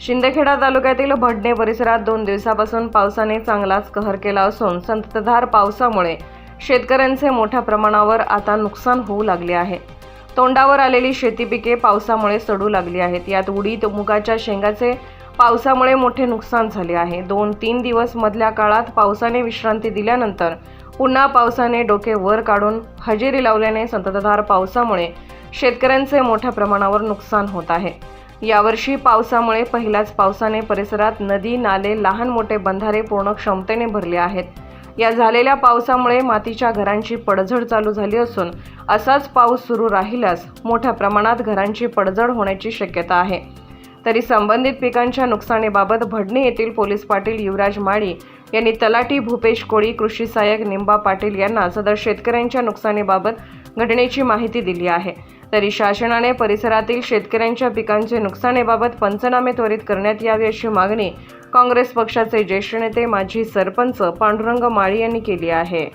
शिंदखेडा तालुक्यातील भडणे परिसरात दोन दिवसापासून पावसाने चांगलाच कहर केला असून संततधार पावसामुळे शेतकऱ्यांचे मोठ्या प्रमाणावर आता नुकसान होऊ लागले आहे. तोंडावर आलेली शेती पिके पावसामुळे सडू लागली आहेत. यात उडीद मुगाच्या शेंगाचे पावसामुळे मोठे नुकसान झाले आहे. दोन तीन दिवस मधल्या काळात पावसाने विश्रांती दिल्यानंतर पुन्हा पावसाने डोके वर काढून हजेरी लावल्याने संततधार पावसामुळे शेतकऱ्यांचे मोठ्या प्रमाणावर नुकसान होत आहे. यावर्षी पावसामुळे पहिल्याच पावसाने परिसरात नदी नाले लहान मोठे बंधारे पूर्ण क्षमतेने भरले आहेत. या झालेल्या पावसामुळे मातीच्या घरांची पडझड चालू झाली असून असाच पाऊस सुरू राहिल्यास मोठ्या प्रमाणात घरांची पडझड होण्याची शक्यता आहे. तरी संबंधित पिकांच्या नुकसानीबाबत भडणी येथील पोलीस पाटील युवराज माळी यांनी तलाठी भूपेश कोळी कृषी सहाय्यक निंबा पाटील यांना सदर शेतकऱ्यांच्या नुकसानीबाबत घटनेची माहिती दिली आहे. तरी शासनाने परिसरातील शेतकऱ्यांच्या पिकांचे नुकसानीबाबत पंचनामे त्वरित करण्यात यावे अशी मागणी काँग्रेस पक्षाचे ज्येष्ठ नेते माजी सरपंच पांडुरंग माळी यांनी केली आहे.